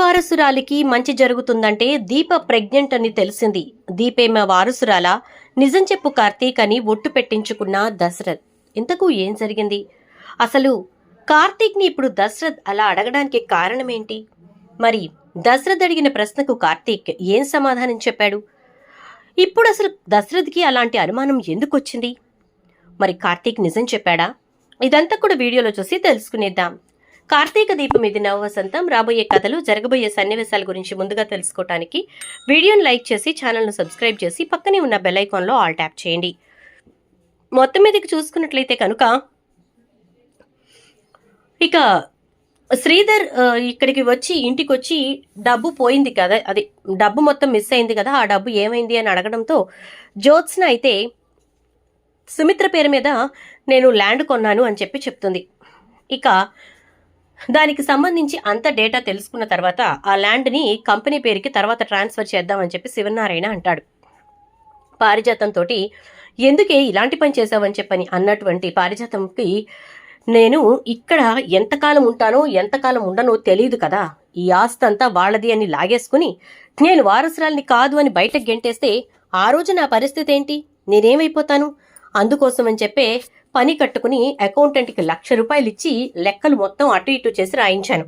వారసురాలికి మంచి జరుగుతుందంటే దీప ప్రెగ్నెంట్ అని తెలిసింది. దీపేమ వారసురాల? నిజం చెప్పు కార్తీక్ అని ఒట్టు పెట్టించుకున్న దశరథ్. ఇంతకు ఏం జరిగింది? అసలు కార్తీక్ని ఇప్పుడు దశరథ్ అలా అడగడానికి కారణమేంటి? మరి దశరథ్ అడిగిన ప్రశ్నకు కార్తీక్ ఏం సమాధానం చెప్పాడు? ఇప్పుడు అసలు దశరథ్కి అలాంటి అనుమానం ఎందుకు వచ్చింది మరి కార్తీక్ నిజం చెప్పాడా? ఇదంతా కూడా వీడియోలో చూసి తెలుసుకునేద్దాం. కార్తీక దీపం ఇది నవవసంతం. రాబోయే కథలు జరగబోయే సన్నివేశాల గురించి ముందుగా తెలుసుకోవటానికి వీడియోను లైక్ చేసి ఛానల్ను సబ్స్క్రైబ్ చేసి పక్కనే ఉన్న బెల్ ఐకాన్లో ఆల్ ట్యాప్ చేయండి. మొత్తం మీదకి చూసుకున్నట్లయితే కనుక ఇక శ్రీధర్ ఇక్కడికి వచ్చి ఇంటికి వచ్చి డబ్బు పోయింది కదా అది డబ్బు మొత్తం మిస్ అయింది కదా ఆ డబ్బు ఏమైంది అని అడగడంతో జ్యోత్స్న అయితే సుమిత్ర పేరు మీద నేను ల్యాండ్ కొన్నాను అని చెప్పి చెప్తుంది. ఇక దానికి సంబంధించి అంత డేటా తెలుసుకున్న తర్వాత ఆ ల్యాండ్ని కంపెనీ పేరుకి తర్వాత ట్రాన్స్ఫర్ చేద్దామని చెప్పి శివనారాయణ అంటాడు. పారిజాతంతో ఎందుకే ఇలాంటి పని చేశావని చెప్పని అన్నటువంటి పారిజాతంకి నేను ఇక్కడ ఎంతకాలం ఉంటానో ఎంతకాలం ఉండనో తెలియదు కదా. ఈ ఆస్తి అంతా వాళ్ళది అని లాగేసుకుని నేను వారసురాల్ని కాదు అని బయటకు గెంటేస్తే ఆ రోజు నా పరిస్థితి ఏంటి? నేనేమైపోతాను? అందుకోసం అని చెప్పే పని కట్టుకుని అకౌంటెంట్కి లక్ష రూపాయలు ఇచ్చి లెక్కలు మొత్తం అటు ఇటు చేసి రాయించాను.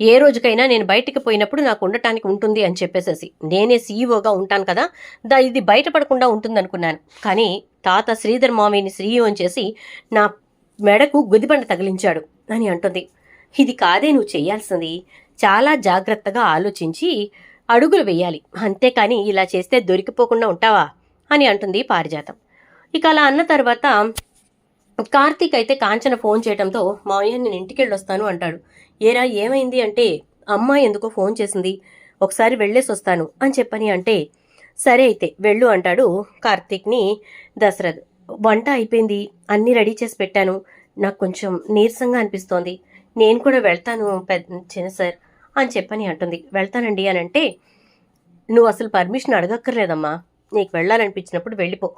ఏ రోజుకైనా నేను బయటికి పోయినప్పుడు నాకు ఉండటానికి ఉంటుంది అని చెప్పేసేసి. నేనే సీఈఓగా ఉంటాను కదా దా ఇది బయటపడకుండా ఉంటుంది అనుకున్నాను కానీ తాత శ్రీధర్ మామయ్యని సీఈఓ అని చేసి నా మెడకు గుదిబండ తగిలించాడు అని అంటుంది. ఇది కాదే నువ్వు చేయాల్సింది. చాలా జాగ్రత్తగా ఆలోచించి అడుగులు వేయాలి. అంతేకాని ఇలా చేస్తే దొరికిపోకుండా ఉంటావా అని అంటుంది పారిజాతం. ఇక అలా అన్న తర్వాత కార్తీక్ అయితే కాంచన ఫోన్ చేయడంతో మావయ్య నేను ఇంటికి వెళ్ళొస్తాను అంటాడు. ఏరా ఏమైంది అంటే అమ్మాయి ఎందుకో ఫోన్ చేసింది? ఒకసారి వెళ్ళేసి వస్తాను అని చెప్పని అంటే సరే అయితే వెళ్ళు అంటాడు కార్తీక్ని దశరథ్. వంట అయిపోయింది. అన్నీ రెడీ చేసి పెట్టాను. నాకు కొంచెం నీరసంగా అనిపిస్తోంది. నేను కూడా వెళ్తాను పెద్ద చిన్న సార్ అని చెప్పని అంటుంది. వెళ్తానండి అని అంటే నువ్వు అసలు పర్మిషన్ అడగక్కర్లేదమ్మా. నీకు వెళ్ళాలనిపించినప్పుడు వెళ్ళిపో.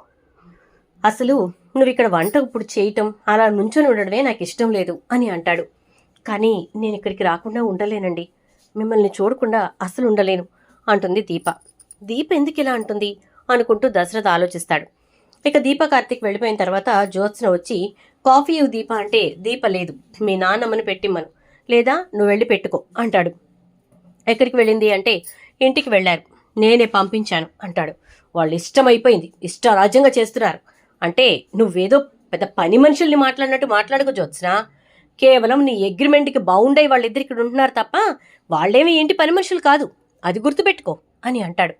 అసలు నువ్వు ఇక్కడ వంట ఇప్పుడు చేయటం అలా నుంచొని ఉండడమే నాకు ఇష్టం లేదు అని అంటాడు. కానీ నేను ఇక్కడికి రాకుండా ఉండలేనండి. మిమ్మల్ని చూడకుండా అసలు ఉండలేను అంటుంది దీప. దీప ఎందుకు ఇలా అంటుంది? అనుకుంటూ దశరథ ఆలోచిస్తాడు. ఇక దీప కార్తిక్ వెళ్ళిపోయిన తర్వాత జ్యోత్స్న వచ్చి కాఫీ దీప అంటే దీప లేదు మీ నాన్నమ్మని పెట్టిమ్మను. లేదా నువ్వు వెళ్ళి పెట్టుకో అంటాడు. ఎక్కడికి వెళ్ళింది అంటే ఇంటికి వెళ్ళారు నేనే పంపించాను అంటాడు. వాళ్ళు ఇష్టమైపోయింది ఇష్టరాజ్యంగా చేస్తున్నారు. అంటే నువ్వేదో పెద్ద పని మనుషుల్ని మాట్లాడినట్టు మాట్లాడుకోవచ్చు జ్యోత్స్న. కేవలం నీ అగ్రిమెంట్కి బౌండ్ అయి వాళ్ళిద్దరు ఇక్కడ ఉంటున్నారు తప్ప వాళ్ళేమీ ఏంటి పని మనుషులు కాదు. అది గుర్తుపెట్టుకో అని అంటాడు.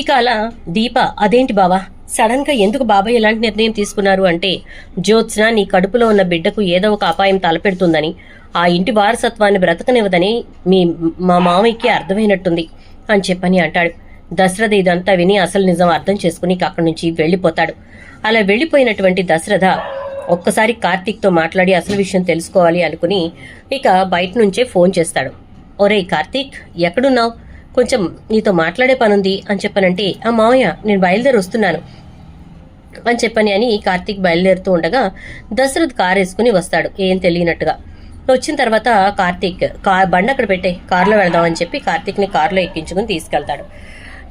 ఇక అలా దీప అదేంటి బావా? సడన్గా ఎందుకు బాబాయ్ ఎలాంటి నిర్ణయం తీసుకున్నారు అంటే జ్యోత్స్న నీ కడుపులో ఉన్న బిడ్డకు ఏదో ఒక అపాయం తలపెడుతుందని ఆ ఇంటి వారసత్వాన్ని బ్రతకనివ్వదని మీ మా మామయ్యకి అర్థమైనట్టుంది అని చెప్పని అంటాడు. దశరథ ఇదంతా విని అసలు నిజం అర్థం చేసుకుని అక్కడి నుంచి వెళ్ళిపోతాడు. అలా వెళ్ళిపోయినటువంటి దశరథ ఒక్కసారి కార్తీక్తో మాట్లాడి అసలు విషయం తెలుసుకోవాలి అనుకుని ఇక బయట నుంచే ఫోన్ చేస్తాడు. ఒరేయ్ కార్తీక్ ఎక్కడున్నావు? కొంచెం నీతో మాట్లాడే పనుంది అని చెప్పనంటే ఆ మావయ్య నేను బయలుదేరి వస్తున్నాను అని చెప్పని అని కార్తీక్ బయలుదేరుతూ ఉండగా దశరథ్ కార్ వేసుకుని వస్తాడు ఏం తెలియనట్టుగా. వచ్చిన తర్వాత కార్తీక్ కార్ బండి అక్కడ పెట్టే కారులో వెళదామని చెప్పి కార్తీక్ని కారులో ఎక్కించుకుని తీసుకెళ్తాడు.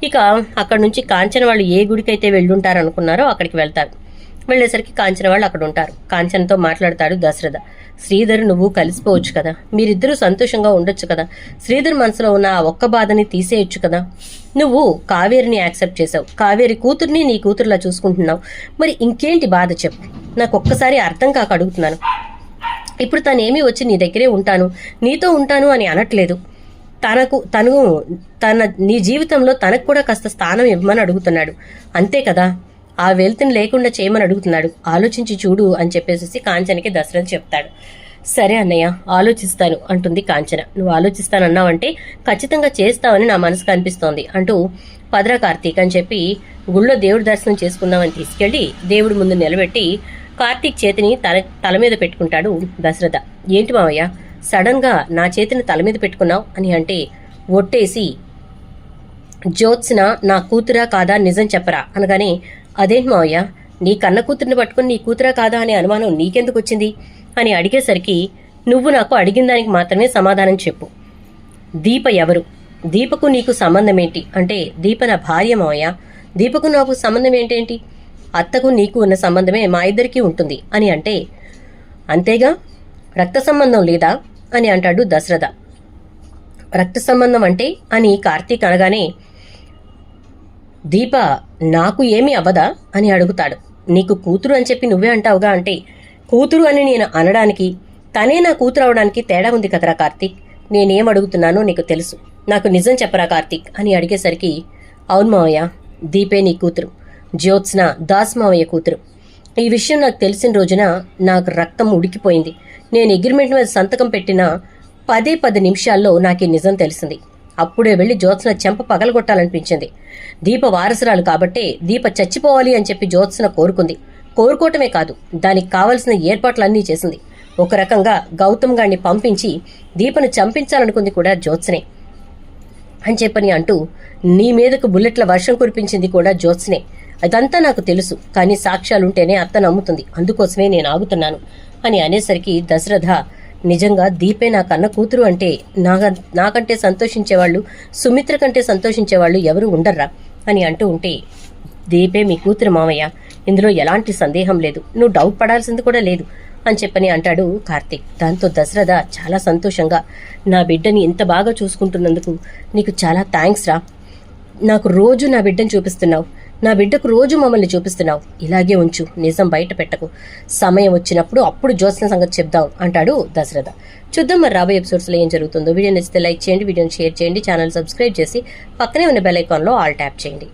ఇక అక్కడ నుంచి కాంచన వాళ్ళు ఏ గుడికైతే వెళ్ళుంటారు అనుకున్నారో అక్కడికి వెళ్తారు. వెళ్ళేసరికి కాంచన వాళ్ళు అక్కడ ఉంటారు. కాంచనతో మాట్లాడతాడు దశరథ. శ్రీధర్ నువ్వు కలిసిపోవచ్చు కదా. మీరిద్దరూ సంతోషంగా ఉండొచ్చు కదా. శ్రీధర్ మనసులో ఉన్న ఆ ఒక్క బాధని తీసేయొచ్చు కదా. నువ్వు కావేరిని యాక్సెప్ట్ చేసావు కావేరి కూతుర్ని నీ కూతురులా చూసుకుంటున్నావు. మరి ఇంకేంటి బాధ చెప్పు. నాకు ఒక్కసారి అర్థం కాక అడుగుతున్నాను. ఇప్పుడు తనేమి వచ్చి నీ దగ్గరే ఉంటాను. నీతో ఉంటాను అని అనట్లేదు. తనకు తను తన నీ జీవితంలో తనకు కూడా కాస్త స్థానం ఇవ్వమని అడుగుతున్నాడు. అంతే కదా? ఆ వెల్త్ని లేకుండా చేయమని అడుగుతున్నాడు. ఆలోచించి చూడు అని చెప్పేసి కాంచనకి దశరథ్ చెప్తాడు. సరే అన్నయ్య ఆలోచిస్తాను అంటుంది కాంచన. నువ్వు ఆలోచిస్తానన్నావంటే ఖచ్చితంగా చేస్తావని నా మనసుకు అనిపిస్తోంది అంటూ పదరా కార్తీక్ అని చెప్పి గుళ్ళో దేవుడి దర్శనం చేసుకుందామని తీసుకెళ్ళి దేవుడి ముందు నిలబెట్టి కార్తీక్ చేతిని తల తల మీద పెట్టుకుంటాడు దశరథ. ఏంటి మావయ్య సడన్గా నా చేతిని తల మీద పెట్టుకున్నావు అని అంటే ఒట్టేసి జ్యోత్స్న నా కూతురా కాదా నిజం చెప్పరా అనగానే అదేంటి మావయ్య నీ కన్న కూతుర్ని పట్టుకుని నీ కూతురా కాదా అనే అనుమానం నీకెందుకు వచ్చింది? అని అడిగేసరికి నువ్వు నాకు అడిగిన దానికి మాత్రమే సమాధానం చెప్పు. దీప ఎవరు? దీపకు నీకు సంబంధం ఏంటి అంటే దీప నా భార్య మావయ్య. దీపకు నాకు సంబంధం ఏంటేంటి అత్తకు నీకు ఉన్న సంబంధమే మా ఇద్దరికీ ఉంటుంది. అని అంటే అంతేగా? రక్త సంబంధం లేదా? అని అంటాడు దశరథ. రక్త సంబంధం అంటే అని కార్తీక్ అనగానే దీప నాకు ఏమీ అవ్వదా? అని అడుగుతాడు. నీకు కూతురు అని చెప్పి నువ్వే అంటావుగా అంటే కూతురు అని నేను అనడానికి తనే నా కూతురు అవడానికి తేడా ఉంది కదరా కార్తీక్? నేనేం అడుగుతున్నానో నీకు తెలుసు. నాకు నిజం చెప్పరా కార్తీక్? అని అడిగేసరికి అవును మావయ్య దీపే నీ కూతురు. జ్యోత్స్న దాస్ మావయ్య కూతురు. ఈ విషయం నాకు తెలిసిన రోజున నాకు రక్తం ఉడికిపోయింది. నేను అగ్రిమెంట్ మీద సంతకం పెట్టిన పదే పది నిమిషాల్లో నాకు ఈ నిజం తెలిసింది. అప్పుడే వెళ్ళి జ్యోత్స్న చెంప పగలగొట్టాలనిపించింది. దీప వారసురాలు కాబట్టే దీప చచ్చిపోవాలి అని చెప్పి జ్యోత్స్న కోరుకుంది. కోరుకోవటమే కాదు దానికి కావలసిన ఏర్పాట్లన్నీ చేసింది. ఒక రకంగా గౌతమ్ గాణ్ణి పంపించి దీపను చంపించాలనుకుంది కూడా జ్యోత్స్నే. అని చెప్పని అంటూ నీ మీదకు బుల్లెట్ల వర్షం కురిపించింది కూడా జ్యోత్స్నే. అదంతా నాకు తెలుసు కానీ సాక్ష్యాలుంటేనే అత్త నమ్ముతుంది. అందుకోసమే నేను ఆగుతున్నాను అని అనేసరికి దశరథ నిజంగా దీపే నా కన్న కూతురు అంటే నా నాకంటే సంతోషించేవాళ్ళు సుమిత్ర కంటే సంతోషించేవాళ్ళు ఎవరు ఉండర్రా? అని అంటూ ఉంటే దీపే మీ కూతురు మామయ్య ఇందులో ఎలాంటి సందేహం లేదు నువ్వు డౌట్ పడాల్సింది కూడా లేదు అని చెప్పని అంటాడు కార్తీక్. దాంతో దశరథ చాలా సంతోషంగా నా బిడ్డని ఇంత బాగా చూసుకుంటున్నందుకు నీకు చాలా థ్యాంక్స్ రా. నాకు రోజు నా బిడ్డను చూపిస్తున్నావు. నా బిడ్డకు రోజు మమ్మల్ని చూపిస్తున్నావు. ఇలాగే ఉంచు నిజం బయట పెట్టకు. సమయం వచ్చినప్పుడు అప్పుడు జ్యోత్స్న సంగతి చెప్దాం అంటాడు దశరథ. చూద్దాం మరి రాబోయే ఎపిసోడ్స్లో ఏం జరుగుతుందో. వీడియో నచ్చితే లైక్ చేయండి వీడియోని షేర్ చేయండి ఛానల్ సబ్స్క్రైబ్ చేసి పక్కనే ఉన్న బెల్ ఐకాన్లో ఆల్ ట్యాప్ చేయండి.